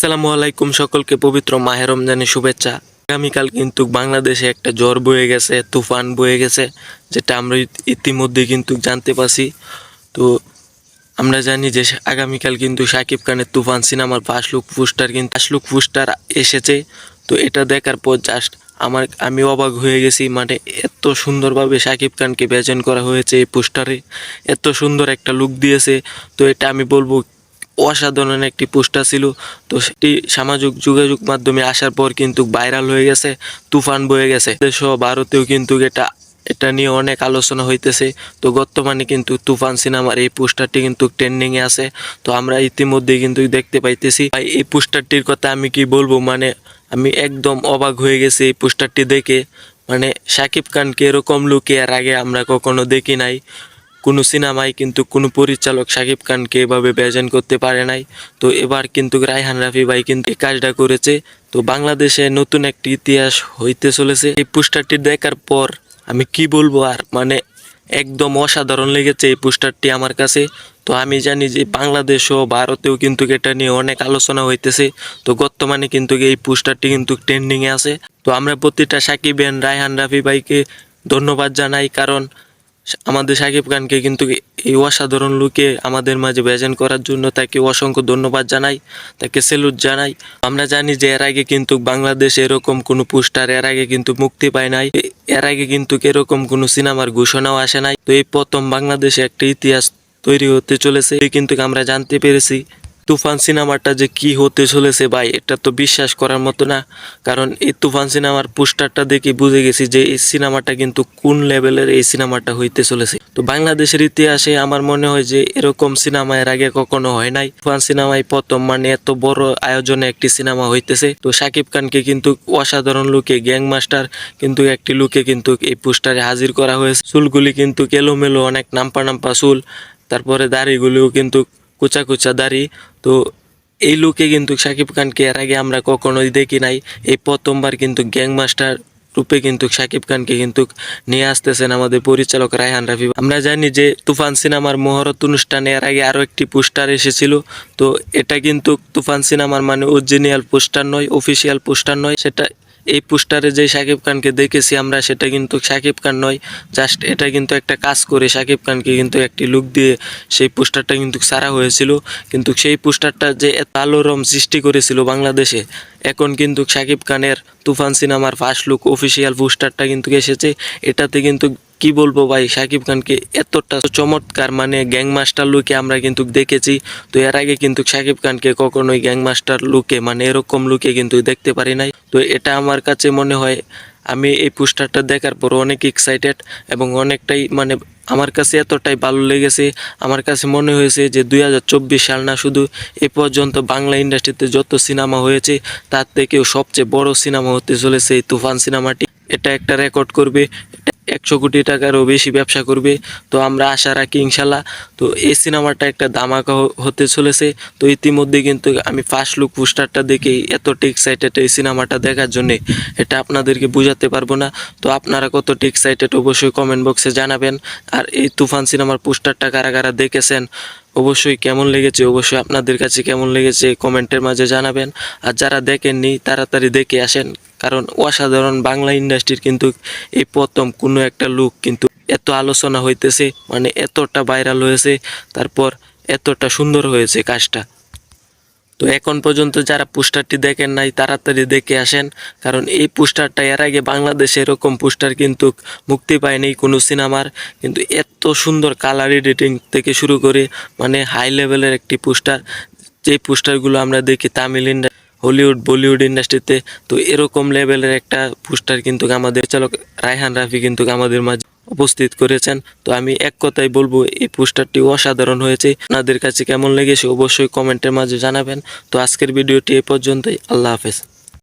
আসসালামু আলাইকুম সকলকে পবিত্র মাহে রমজানের শুভেচ্ছা। আগামীকাল কিন্তু বাংলাদেশে একটা জ্বর বয়ে গেছে, তুফান বয়ে গেছে, যেটা আমরা ইতিমধ্যে কিন্তু জানতে পারছি। তো আমরা জানি যে আগামীকাল কিন্তু শাকিব খানের তুফান সিনেমার ফার্স্ট লুক পোস্টার কিন্তু ফার্স্ট লুক পোস্টার এসেছে। তো এটা দেখার পর জাস্ট আমার আমি অবাক হয়ে গেছি মানে এত সুন্দরভাবে শাকিব খানকে প্রেজেন্ট করা হয়েছে এই পোস্টারে। এত সুন্দর একটা লুক দিয়েছে। তো এটা আমি বলব অসাধারণ একটি পোস্টার ছিল। তো সেটি সামাজিক যোগাযোগ মাধ্যমে আসার পর কিন্তু ভাইরাল হয়ে গেছে, তুফান বয়ে গেছে। দেশও ভারতেও কিন্তু এটা এটা নিয়ে অনেক আলোচনা হইতেছে। তো বর্তমানে কিন্তু তুফান সিনেমার এই পোস্টারটি কিন্তু ট্রেন্ডিং এ আছে। তো আমরা ইতিমধ্যে কিন্তু দেখতে পাইতেছি। এই পোস্টারটির কথা আমি কি বলব? মানে আমি একদম অবাক হয়ে গেছি এই পোস্টারটি দেখে। মানে শাকিব খানকে এরকম লুকে এর আগে আমরা কখনো দেখি নাই। কোনো সিনেমায় কিন্তু কোনো পরিচালক শাকিব খানকে এভাবে প্রেজেন্ট করতে পারে নাই। তো এবার কিন্তু রায়হান রাফি ভাই কিন্তু এই কাজটা করেছে। তো বাংলাদেশে নতুন একটি ইতিহাস হইতে চলেছে। এই পোস্টারটি দেখার পর আমি কি বলব আর মানে একদম অসাধারণ লেগেছে এই পোস্টারটি আমার কাছে। তো আমি জানি যে বাংলাদেশ ও ভারতেও কিন্তু এটা নিয়ে অনেক আলোচনা হইতেছে। তো বর্তমানে কিন্তু এই পোস্টারটি কিন্তু ট্রেন্ডিংয়ে আছে। তো আমরা প্রতিটা সাকিবেন রায়হান রাফি ভাইকে ধন্যবাদ জানাই, কারণ আমাদের সাকিব খানকে কিন্তু এই অসাধারণ লুকে আমাদের মাঝে প্রেজেন্ট করার জন্য তাকে অসংখ্য ধন্যবাদ জানাই, তাকে সেলুট জানাই। আমরা জানি যে এর আগে কিন্তু বাংলাদেশে এরকম কোনো পোস্টার এর আগে কিন্তু মুক্তি পায় নাই এর আগে কিন্তু এরকম কোনো সিনেমার ঘোষণাও আসে নাই। তো এই প্রথম বাংলাদেশে একটা ইতিহাস তৈরি হতে চলেছে এই কিন্তু আমরা জানতে পেরেছি। তুফান সিনেমাটা যে কি হতে চলেছে ভাই, এটা তো বিশ্বাস করার মতো না। কারণ এই তুফান সিনেমার পোস্টারটা দেখে বুঝে গেছি যে এই সিনেমাটা কিন্তু কোন লেভেলের এই সিনেমাটা হইতে চলেছে। তো বাংলাদেশের ইতিহাসে আমার মনে হয় যে এরকম সিনেমা এর আগে কখনো হয় নাই। তুফান সিনেমায় প্রথম মানে এত বড় আয়োজনে একটি সিনেমা হইতেছে। তো শাকিব খানকে কিন্তু অসাধারণ লুকে গ্যাং মাস্টার কিন্তু একটি লুকে কিন্তু এই পোস্টারে হাজির করা হয়েছে। চুলগুলি কিন্তু এলোমেলো, অনেক নাম্পা নাম্পা চুল। তারপরে দাড়িগুলিও কিন্তু কুচা কুচা দাড়ি। তো এই লুকে কিন্তু শাকিব খানকে এর আগে আমরা কখনোই দেখি নাই। এই প্রথমবার কিন্তু গ্যাং মাস্টার রূপে কিন্তু শাকিব খানকে কিন্তু নিয়ে আসতেছেন আমাদের পরিচালক রায়হান রাফি। আমরা জানি যে তুফান সিনেমার মহরত অনুষ্ঠানে এর আগে আরও একটি পোস্টার এসেছিল। তো এটা কিন্তু তুফান সিনেমার মানে অরিজিনাল পোস্টার নয় অফিসিয়াল পোস্টার নয়। সেটা এই পোস্টারে যে সাকিব খানকে দেখেছি আমরা, সেটা কিন্তু সাকিব খান নয় জাস্ট এটা কিন্তু একটা কাজ করে সাকিব খানকে কিন্তু একটি লুক দিয়ে সেই পোস্টারটা কিন্তু সারা হয়েছিল। কিন্তু সেই পোস্টারটা যে এত আলোড়ন সৃষ্টি করেছিল বাংলাদেশে, এখন কিন্তু সাকিব খানের তুফান সিনেমার ফার্স্ট লুক অফিসিয়াল পোস্টারটা কিন্তু এসেছে। এটাতে কিন্তু কি বলব ভাই শাকিব খানকে এতটা চমৎকার মানে গ্যাং মাস্টার লুকে আমরা কিন্তু দেখেছি। তো এর আগে কিন্তু শাকিব খানকে কখনোই গ্যাং মাস্টার লুকে মানে এরকম লুকে কিন্তু দেখতে পারি নাই। তো এটা আমার কাছে মনে হয়, আমি এই পোস্টারটা দেখার পর অনেক এক্সাইটেড এবং অনেকটাই মানে আমার কাছে এতটাই ভালো লেগেছে। আমার কাছে মনে হয়েছে যে দুই চব্বিশ সাল না শুধু এ পর্যন্ত বাংলা ইন্ডাস্ট্রিতে যত সিনেমা হয়েছে, তার থেকেও সবচেয়ে বড় সিনেমা হতে চলেছে এই তুফান সিনেমাটি। এটা একটা রেকর্ড করবে, একশো কোটি টাকারও বেশি ব্যবসা করবে। তো আমরা আশা রাখি ইনশাল্লাহ। তো এই সিনেমাটা একটা ধামাকা হ- হতে চলেছে। তো ইতিমধ্যে কিন্তু আমি ফার্স্ট লুক পোস্টারটা দেখেই এতটা এক্সাইটেড এই সিনেমাটা দেখার জন্যে, এটা আপনাদেরকে বোঝাতে পারব না। তো আপনারা কতটা এক্সাইটেড অবশ্যই কমেন্ট বক্সে জানাবেন। আর এই তুফান সিনেমার পোস্টারটা কারা কারা দেখেছেন, অবশ্যই কেমন লেগেছে, অবশ্যই আপনাদের কাছে কেমন লেগেছে কমেন্টের মাঝে জানাবেন। আর যারা দেখেননি, তাড়াতাড়ি দেখে আসেন। কারণ অসাধারণ বাংলা ইন্ডাস্ট্রির কিন্তু এই প্রথম কোনো একটা লুক কিন্তু এত আলোচনা হইতেছে মানে এতটা ভাইরাল হয়েছে, তারপর এতটা সুন্দর হয়েছে কাজটা। তো এখন পর্যন্ত যারা পোস্টারটি দেখেন নাই, তাড়াতাড়ি দেখে আসেন, কারণ এই পোস্টারটা এর আগে বাংলাদেশে এরকম পোস্টার কিন্তু মুক্তি পায়নি কোনো সিনেমার, কিন্তু এত সুন্দর কালার এডিটিং থেকে শুরু করে মানে হাই লেভেলের একটি পোস্টার, যেই পোস্টারগুলো আমরা দেখি তামিল ইন্ডা হলিউড বলিউড ইন্ডাস্ট্রিতে তো এরকম লেভেলের একটা পোস্টার কিন্তু আমাদের চালক রায়হান রাফি কিন্তু আমাদের মাঝে উপস্থিত করেছেন। তো আমি এক কথাই বলব, এই পোস্টারটি অসাধারণ হয়েছে। আপনাদের কাছে কেমন লেগেছে অবশ্যই কমেন্টের মাঝে জানাবেন। তো আজকের ভিডিওটি এ পর্যন্তই। আল্লাহ হাফেজ।